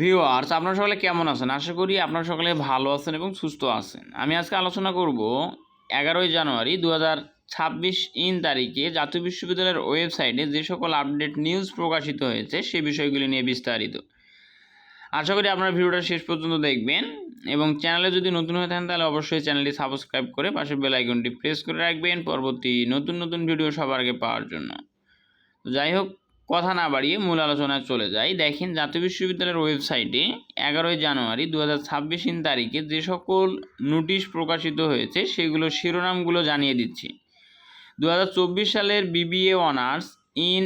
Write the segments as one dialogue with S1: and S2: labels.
S1: Viewers আপনারা সকলে কেমন আছেন? আশা করি আপনারা সকলে ভালো আছেন এবং সুস্থ আছেন। আমি আজকে আলোচনা করব এগারোই জানুয়ারি দু হাজার ছাব্বিশ ইন তারিখে জাতীয় বিশ্ববিদ্যালয়ের ওয়েবসাইটে যে সকল আপডেট নিউজ প্রকাশিত হয়েছে সেই বিষয়গুলি নিয়ে বিস্তারিত। আশা করি আপনারা ভিডিওটা শেষ পর্যন্ত দেখবেন এবং চ্যানেলে যদি নতুন হয়ে থাকেন তাহলে অবশ্যই চ্যানেলটি সাবস্ক্রাইব করে পাশে বেল আইকনটি প্রেস করে রাখবেন। পরবর্তী নতুন নতুন ভিডিও সবার আগে পাওয়ার জন্য। যাই হোক কথা না বাড়িয়ে মূল আলোচনায় চলে যাই। দেখেন, জাতীয় বিশ্ববিদ্যালয়ের ওয়েবসাইটে এগারোই জানুয়ারি দু হাজার তারিখে যে সকল নোটিশ প্রকাশিত হয়েছে সেগুলো শিরোনামগুলো জানিয়ে দিচ্ছি। দু হাজার চব্বিশ সালের BBA honours in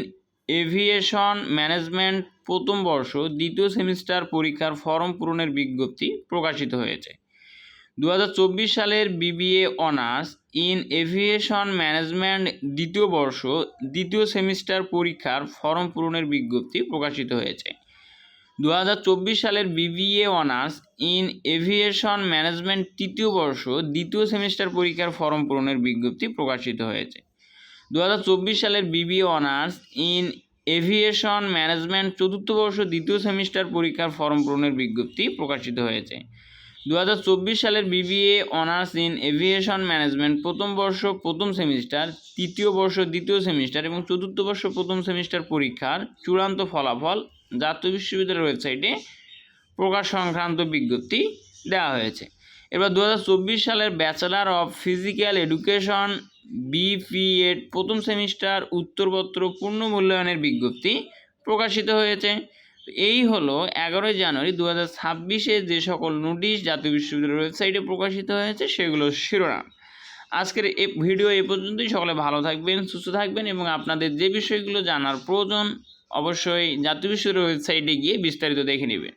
S1: aviation management প্রথম বর্ষ, দ্বিতীয় সেমিস্টার পরীক্ষার ফর্ম পূরণের বিজ্ঞপ্তি প্রকাশিত হয়েছে। দু হাজার চব্বিশ সালের BBA honours in aviation management দ্বিতীয় বর্ষ, দ্বিতীয় সেমিস্টার পরীক্ষার ফর্ম পূরণের বিজ্ঞপ্তি প্রকাশিত হয়েছে। দু হাজার চব্বিশ সালের BBA honours in aviation management তৃতীয় বর্ষ, দ্বিতীয় সেমিস্টার পরীক্ষার ফর্ম পূরণের বিজ্ঞপ্তি প্রকাশিত হয়েছে। দু হাজার চব্বিশ সালের BBA honours in aviation management চতুর্থ বর্ষ, দ্বিতীয় সেমিস্টার পরীক্ষার ফর্ম পূরণের বিজ্ঞপ্তি প্রকাশিত হয়েছে। দু হাজার চব্বিশ সালের BBA honours in aviation management প্রথম বর্ষ প্রথম সেমিস্টার, তৃতীয় বর্ষ দ্বিতীয় সেমিস্টার এবং চতুর্থ বর্ষ প্রথম সেমিস্টার পরীক্ষার চূড়ান্ত ফলাফল জাতীয় বিশ্ববিদ্যালয়ের ওয়েবসাইটে প্রকাশ সংক্রান্ত বিজ্ঞপ্তি দেওয়া হয়েছে। এবার দু হাজার চব্বিশ সালের bachelor of physical education BPEd প্রথম সেমিস্টার উত্তরপত্র পূর্ণ মূল্যায়নের বিজ্ঞপ্তি প্রকাশিত হয়েছে। এই হলো এগারোই জানুয়ারি দু হাজার ছাব্বিশে যে সকল নোটিশ জাতীয় বিশ্ববিদ্যালয়ের ওয়েবসাইটে প্রকাশিত হয়েছে, সেগুলো শিরোনাম। আজকের এ ভিডিও এ পর্যন্তই। সকলে ভালো থাকবেন, সুস্থ থাকবেন এবং আপনাদের যে বিষয়গুলো জানার প্রয়োজন অবশ্যই জাতীয় বিশ্ববিদ্যালয়ের ওয়েবসাইটে গিয়ে বিস্তারিত দেখে নেবেন।